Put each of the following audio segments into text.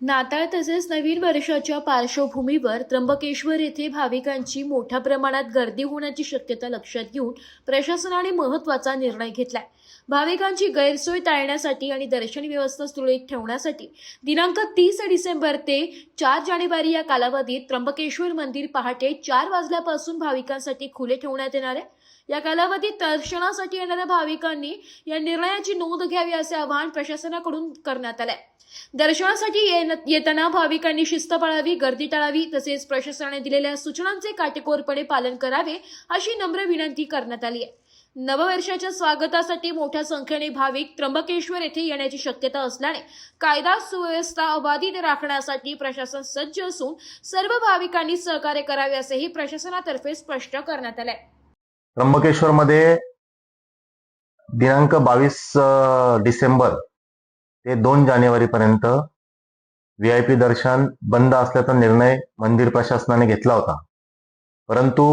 नाताळ तसेच नवीन वर्षाच्या पार्श्वभूमीवर त्र्यंबकेश्वर येथे भाविकांची मोठ्या प्रमाणात गर्दी होण्याची शक्यता लक्षात घेऊन प्रशासनाने महत्त्वाचा निर्णय घेतलाय. भाविकांची गैरसोय टाळण्यासाठी आणि दर्शन व्यवस्था सुरळीत ठेवण्यासाठी दिनांक तीस डिसेंबर ते चार जानेवारी या कालावधीत त्र्यंबकेश्वर मंदिर पहाटे चार वाजल्यापासून भाविकांसाठी खुले ठेवण्यात येणार आहे. या कालावधीत दर्शनासाठी येणाऱ्या भाविकांनी या निर्णयाची नोंद घ्यावी असे आवाहन प्रशासनाकडून करण्यात आले दर्शनासाठी येन- येताना भाविकांनी शिस्त पाळावी गर्दी टाळावी तसेच प्रशासनाने दिलेल्या सूचनांचे काटेकोरपणे पालन करावे अशी नम्र विनंती करण्यात आली आहे. नववर्षाच्या स्वागतासाठी मोठ्या संख्येने भाविक त्र्यंबकेश्वर येथे येण्याची शक्यता असल्याने कायदा सुव्यवस्था अबाधित राखण्यासाठी प्रशासन सज्ज असून सर्व भाविकांनी सहकार्य करावे असेही प्रशासनातर्फे स्पष्ट करण्यात आले त्र्यंबकेश्वरमध्ये दिनांक बावीस डिसेंबर ते दोन जानेवारी पर्यंत व्ही आय पी दर्शन बंद असल्याचा निर्णय मंदिर प्रशासनाने घेतला होता. परंतु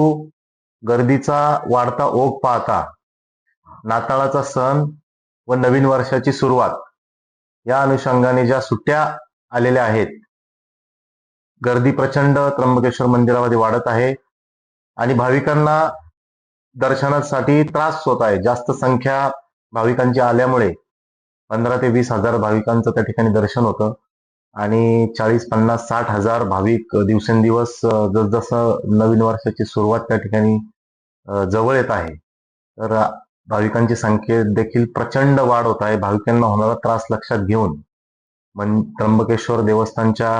गर्दीचा वाढता ओघ पाहता नाताळाचा सण व नवीन वर्षाची सुरुवात या अनुषंगाने ज्या सुट्ट्या आलेल्या आहेत गर्दी प्रचंड त्र्यंबकेश्वर मंदिरामध्ये वाढत आहे आणि भाविकांना दर्शनासाठी त्रास होत आहे. जास्त संख्या भाविकांची आल्यामुळे पंधरा ते वीस हजार भाविकांचं त्या ठिकाणी दर्शन होतं. आणि चाळीस पन्नास साठ हजार भाविक दिवसेंदिवस जसजसं नवीन वर्षाची सुरुवात त्या ठिकाणी जवळ येत आहे. तर भाविकांची संख्येत देखील प्रचंड वाढ होत आहे. भाविकांना होणारा त्रास लक्षात घेऊन मन त्र्यंबकेश्वर देवस्थानच्या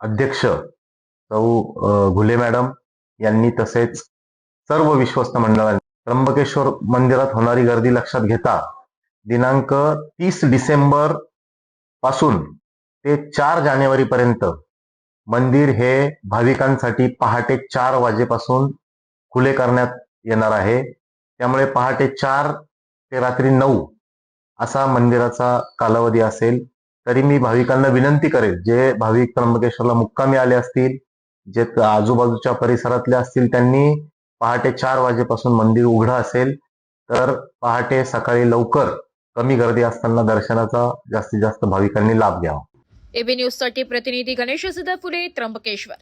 अध्यक्ष सौ घुले मॅडम यांनी तसेच सर्व विश्वस्त मंडळांनी त्र्यंबकेश्वर मंदिरात होणारी गर्दी लक्षात घेता दिनांक तीस डिसेंबरपासून ते चार जानेवारी पर्यंत मंदिर हे भाविकांसाठी पहाटे चार वाजेपासून खुले करण्यात येणार आहे. त्यामुळे पहाटे चार ते रात्री नऊ असा मंदिराचा कालावधी असेल. तरी मी भाविकांना विनंती करेल जे भाविक त्र्यंबकेश्वरला मुक्कामी आले असतील जे आजूबाजूच्या परिसरातले असतील त्यांनी पहाटे चार वाजेपासून मंदिर उघडं असेल तर पहाटे सकाळी लवकर कमी गर्दी असताना दर्शनाचा जास्तीत जास्त भाविकांनी लाभ घ्यावा. एबी न्यूजसाठी प्रतिनिधी गणेश फुले त्र्यंबकेश्वर.